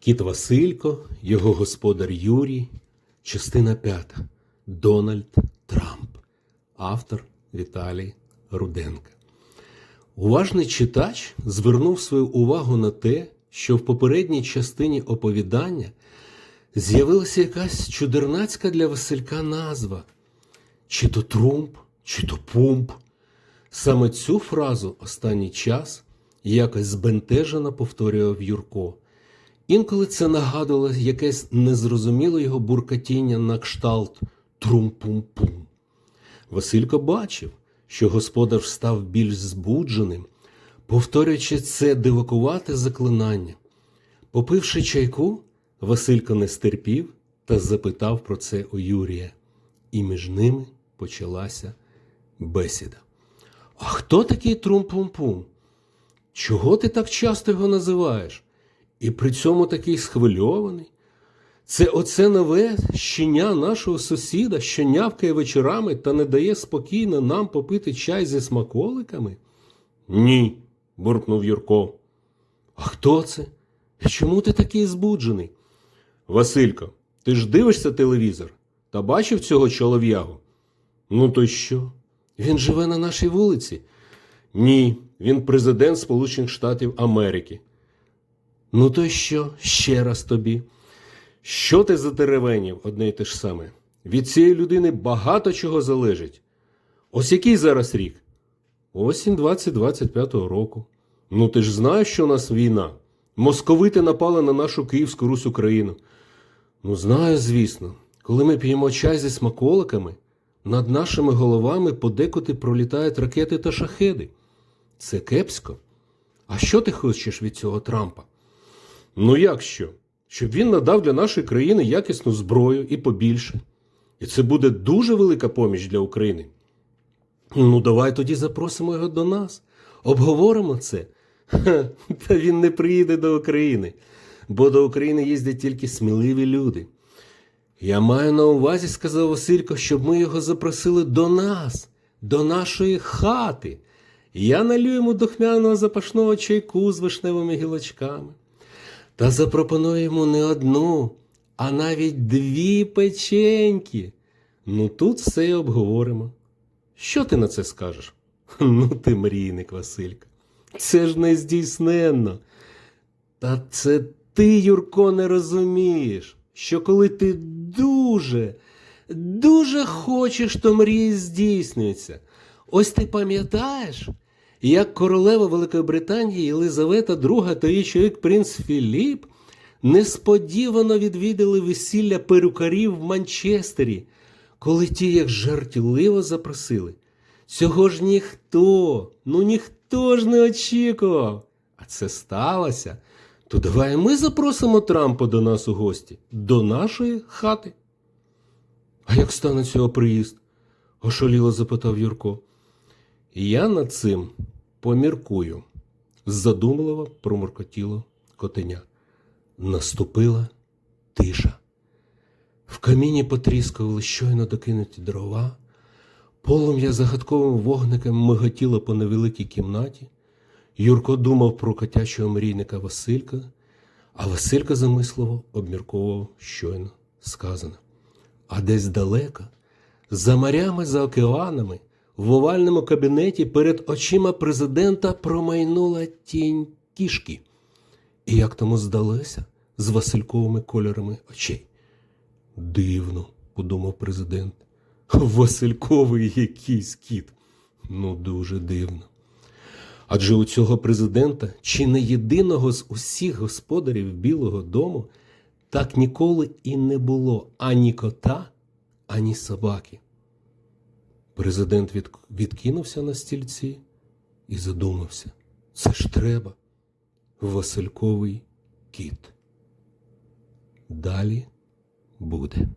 Кіт Василько, його господар Юрій, частина п'ята. Дональд Трамп, автор Віталій Руденко. Уважний читач звернув свою увагу на те, що в попередній частині оповідання з'явилася якась чудернацька для Василька назва чи то Трумп, чи то Пумп. Саме цю фразу останній час якось збентежено повторював Юрко. Інколи це нагадувало якесь незрозуміле його буркатіння на кшталт трум-пум-пум. Василько бачив, що господар став більш збудженим, повторюючи це дивакувате заклинання. Попивши чайку, Василько не стерпів та запитав про це у Юрія, і між ними почалася бесіда. А хто такий трум-пум-пум? Чого ти так часто його називаєш? І при цьому такий схвильований? Це оце нове щеня нашого сусіда, що нявкає вечорами та не дає спокійно нам попити чай зі смаколиками? Ні, буркнув Юрко. А хто це? Чому ти такий збуджений? Василько, ти ж дивишся телевізор та бачив цього чолов'ягу? Ну то що? Він живе на нашій вулиці? Ні, він президент Сполучених Штатів Америки. Ну то що? Ще раз тобі. Що ти за теревенів одне й те ж саме? Від цієї людини багато чого залежить. Ось який зараз рік? Осінь 2025 року. Ну ти ж знаєш, що у нас війна. Московити напали на нашу Київську Русь Україну. Ну, знаю, звісно, коли ми п'ємо чай зі смаколиками, над нашими головами подекуди пролітають ракети та шахеди. Це кепсько. А що ти хочеш від цього Трампа? Ну як що? Щоб він надав для нашої країни якісну зброю і побільше. І це буде дуже велика поміч для України. Ну, давай тоді запросимо його до нас. Обговоримо це. Ха, та він не приїде до України, бо до України їздять тільки сміливі люди. Я маю на увазі, сказав Василько, щоб ми його запросили до нас, до нашої хати. Я налю йому духмяного запашного чайку з вишневими гілочками. Та запропоную йому не одну, а навіть дві печеньки. Ну тут все й обговоримо. Що ти на це скажеш? Ну, ти мрійник, Василька. Це ж не здійсненно. Та це ти, Юрко, не розумієш, що коли ти дуже, дуже хочеш, то мрії здійснюються. Ось ти пам'ятаєш, як королева Великої Британії Єлизавета II та її чоловік принц Філіп несподівано відвідали весілля перукарів в Манчестері, коли ті, як жартівливо запросили. Цього ж ніхто, ну ніхто ж не очікував. А це сталося. То давай ми запросимо Трампа до нас у гості, до нашої хати. А як стане цього приїзд? ошаліло запитав Юрко. Я над цим поміркую, задумливо проморкотіло котеня. Наступила тиша. В каміні потріскували щойно докинуті дрова, полум'я загадковим вогником миготіло по невеликій кімнаті. Юрко думав про котячого мрійника Василька, а Василька замисливо обмірковував щойно сказане. А десь далеко, за морями, за океанами, в овальному кабінеті перед очима президента промайнула тінь кішки. І як тому здалося з Васильковими кольорами очей. Дивно, подумав президент. Васильковий якийсь кіт. Ну, дуже дивно. Адже у цього президента, чи не єдиного з усіх господарів Білого дому, так ніколи і не було ані кота, ані собаки. Президент від... відкинувся на стільці і задумався. Це ж треба. Васильковий кіт. Далі буде.